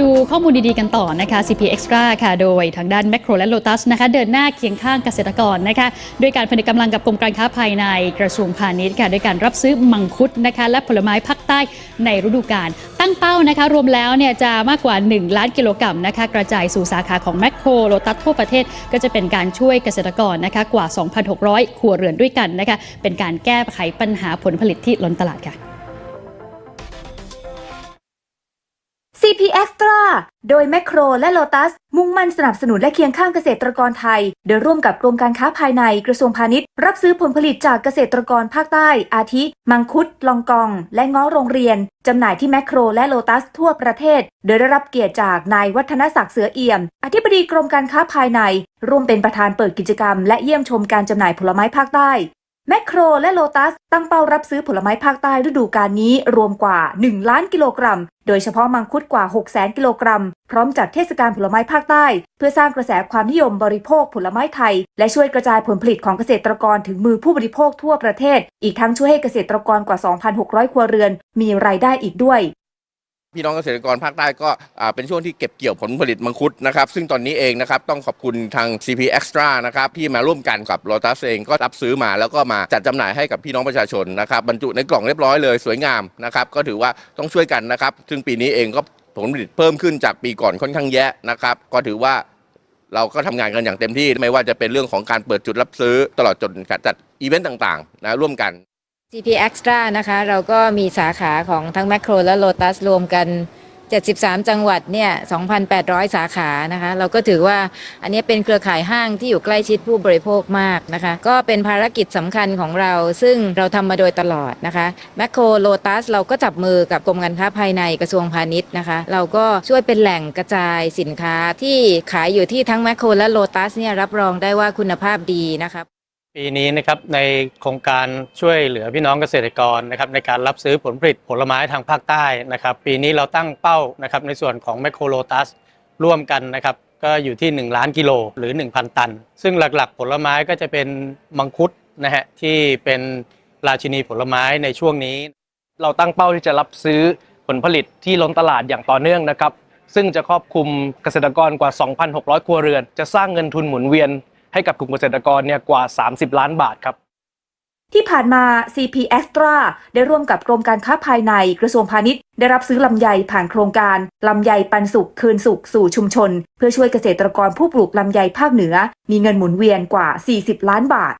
ดูข้อมูลดีๆกันต่อนะคะ CP Extra ค่ะ โดยทางด้าน Macro และ Lotus นะคะ เดินหน้าเคียงข้างเกษตรกรนะคะ ด้วยการผนึกกำลังกับกรมการค้าภายในกระทรวงพาณิชย์ค่ะ ด้วยการรับซื้อมังคุดนะคะ และผลไม้ภาคใต้ในฤดูกาล ตั้งเป้านะคะ รวมแล้วเนี่ยจะมากกว่า 1 ล้านกิโลกรัมนะคะ กระจายสู่สาขาของ Macro Lotus ทั่วประเทศ ก็จะเป็นการช่วยเกษตรกรนะคะ กว่า 2,600 ครัวเรือนด้วยกันนะคะ เป็นการแก้ไขปัญหาผลผลิตที่ล้นตลาดค่ะ CP Extra โดย Macro และ Lotus มุ่งมั่นสนับสนุนและเคียงข้างเกษตรกรไทย โดยร่วมกับกรมการค้าภายในกระทรวงพาณิชย์ รับซื้อผลผลิตจากเกษตรกรภาคใต้ อาทิ มังคุด ลองกอง และง้อโรงเรียน จำหน่ายที่ Macro และ Lotus ทั่วประเทศ โดยได้รับเกียรติจากนายวัฒนศักดิ์เสือเอี่ยม อธิบดีกรมการค้าภายใน ร่วมเป็นประธานเปิดกิจกรรม และเยี่ยมชมการจำหน่ายผลไม้ภาคใต้ แมคโครและโลตัส ตั้งเป้ารับซื้อผลไม้ภาคใต้ฤดูกาลนี้รวมกว่า 1 ล้านกิโลกรัม โดยเฉพาะมังคุดกว่า 6 0แสนกิโลกรัม พร้อมจัดเทศกาลผลไม้ภาคใต้ เพื่อสร้างกระแสความนิยมบริโภคผลไม้ไทย และช่วยกระจายผลผลิตของเกษตรกรถึงมือผู้บริโภคทั่วประเทศ อีกทั้งช่วยให้เกษตรกรกว่า 2,600 ครัวเรือน มีรายได้อีกด้วย พี่น้องเกษตรกรภาคใต้ก็อ่าเป็นช่วงที่เก็บเกี่ยวผลผลิตมังคุดนะครับ ซึ่งตอนนี้เองนะครับต้องขอบคุณทาง CP Extra นะครับที่มาร่วมกันกับ Lotus เองก็รับซื้อมาแล้วก็มาจัดจำหน่ายให้กับพี่น้องประชาชนนะครับบรรจุในกล่องเรียบร้อยเลยสวยงามนะครับก็ถือว่าต้องช่วยกันนะครับ ซึ่งปีนี้เองก็ผลผลิตเพิ่มขึ้นจากปีก่อนค่อนข้างแย่นะครับ ก็ถือว่า เราก็ทำงานกันอย่างเต็มที่ ไม่ว่าจะเป็นเรื่องของการเปิดจุดรับซื้อตลอดจนการจัดอีเวนต์ต่างๆนะร่วมกัน CP Extra นะคะ เราก็มีสาขาของทั้ง Macro และ Lotus รวมกัน 73 จังหวัดเนี่ย 2,800 สาขานะคะ เราก็ถือว่าอันนี้เป็นเครือข่ายห้างที่อยู่ใกล้ชิดผู้บริโภคมากนะคะ ก็เป็นภารกิจสำคัญของเราซึ่งเราทำมาโดยตลอดนะคะ Macro Lotus เราก็จับมือกับกรมการค้าภายในกระทรวงพาณิชย์นะคะ เราก็ช่วยเป็นแหล่งกระจายสินค้าที่ขายอยู่ที่ทั้ง Macro และ Lotus เนี่ยรับรองได้ว่าคุณภาพดีนะคะ ปีนี้นะครับในโครงการช่วยเหลือพี่น้องเกษตรกรนะครับในการรับซื้อผลผลิตผลไม้ทางภาคใต้นะครับ ปีนี้เราตั้งเป้านะครับในส่วนของแมคโครโลตัสร่วมกันนะครับก็อยู่ที่ 1 ล้านกิโลหรือ 1,000 ตัน ซึ่งหลักๆ ผลไม้ก็จะเป็นมังคุดนะฮะที่เป็นราชินีผลไม้ในช่วงนี้ เราตั้งเป้าที่จะรับซื้อผลผลิตที่ล้นตลาดอย่างต่อเนื่องนะครับ ซึ่งจะครอบคลุมเกษตรกรกว่า 2,600 ครัวเรือน จะสร้างเงินทุนหมุนเวียน ให้กับกลุ่มเกษตรกรเนี่ยกว่า 30 ล้านบาทครับที่ผ่านมา CP Extra ได้ร่วมกับกรมการค้าภายในกระทรวงพาณิชย์ ได้รับซื้อลำไยผ่านโครงการ ลำไยปันสุขคืนสุขสู่ชุมชน เพื่อช่วยเกษตรกรผู้ปลูกลำไยภาคเหนือ มีเงินหมุนเวียนกว่า 40 ล้านบาท